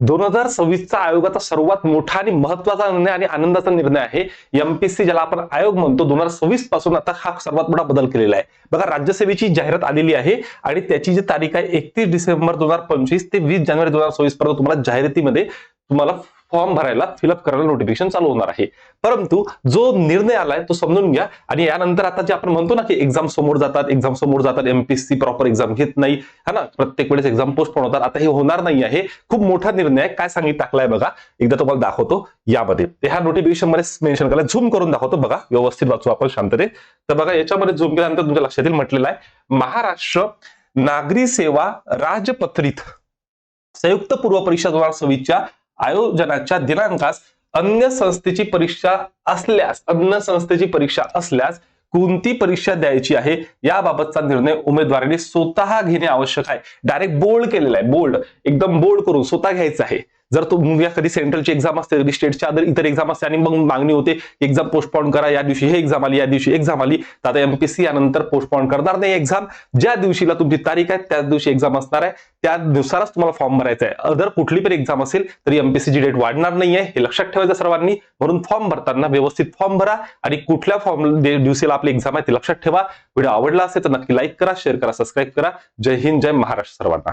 दोन हजार सव्वीसचा आयोगाचा सर्वात मोठा आणि महत्त्वाचा निर्णय आणि आनंदाचा निर्णय आहे. एमपीएससी ज्याला आपण आयोग म्हणतो दोन हजार सव्वीसपासून आता हा सर्वात मोठा बदल केलेला आहे. बघा राज्यसेवेची जाहिरात आलेली आहे आणि त्याची जी तारीख आहे एकतीस डिसेंबर दोन हजार पंचवीस ते वीस जानेवारी दोन हजार सव्वीस पर्यंत तुम्हाला जाहिरातीमध्ये तुम्हाला फॉर्म भरायला फिलअप करायला नोटिफिकेशन चालू होणार आहे. परंतु जो निर्णय आलाय तो समजून घ्या आणि यानंतर आता जे आपण म्हणतो ना की एक्झाम समोर जातात एक्झाम समोर जातात एमपीएससी प्रॉपर एक्झाम घेत नाही है ना? प्रत्येक वेळेस एक्झाम पोस्टपोन होतात. आता हे होणार नाही आहे. खूप मोठा निर्णय काय सांगित टाकलाय बघा. एकदा तुम्हाला दाखवतो यामध्ये. ते ह्या नोटिफिकेशनमध्ये मेन्शन करायला झूम करून दाखवतो बघा. व्यवस्थित वाचू आपण शांतते तर बघा याच्यामध्ये झूम केल्यानंतर तुमच्या लक्षात येईल म्हटलेलं आहे. महाराष्ट्र नागरी सेवा राजपत्रित संयुक्त पूर्व परीक्षा दोन हजार सव्वीसच्या आयोजनाच्या दिनांकास अन्य संस्थेची परीक्षा असल्यास अन्य संस्थेची परीक्षा असल्यास कोणती परीक्षा द्यायची आहे? याबाबतचा निर्णय उमेदवारांनी स्वतः घेणे आवश्यक आहे. डायरेक्ट बोल्ड केलेला आहे. बोल्ड एकदम बोल्ड करून स्वतः घ्यायचं आहे. जर तुम्ही कधी सेंट्रलची एक्झाम असते कधी स्टेटच्या अदर इतर एक्झाम असते आणि मग मागणी होते एक्झाम पोस्टपॉन करा या दिवशी हे एक्झाम आली या दिवशी एक्झाम आली तर आता एमपीएससी यानंतर पोस्टपॉन करणार नाही एक्झाम ज्या दिवशीला तुमची तारीख आहे त्याच दिवशी एक्झाम असणार आहे. त्यानुसारच तुम्हाला फॉर्म भरायचा आहे. अदर कुठली पण एक्झाम असेल तरी एमपीसीची डेट वाढणार नाही आहे हे लक्षात ठेवायचं सर्वांनी. म्हणून फॉर्म भरताना व्यवस्थित फॉर्म भरा आणि कुठल्या फॉर्म दिवशीला आपली एक्झाम आहे ते लक्षात ठेवा. व्हिडिओ आवडला असेल तर नक्की लाईक करा शेअर करा सबस्क्राईब करा. जय हिंद जय महाराष्ट्र सर्वांना.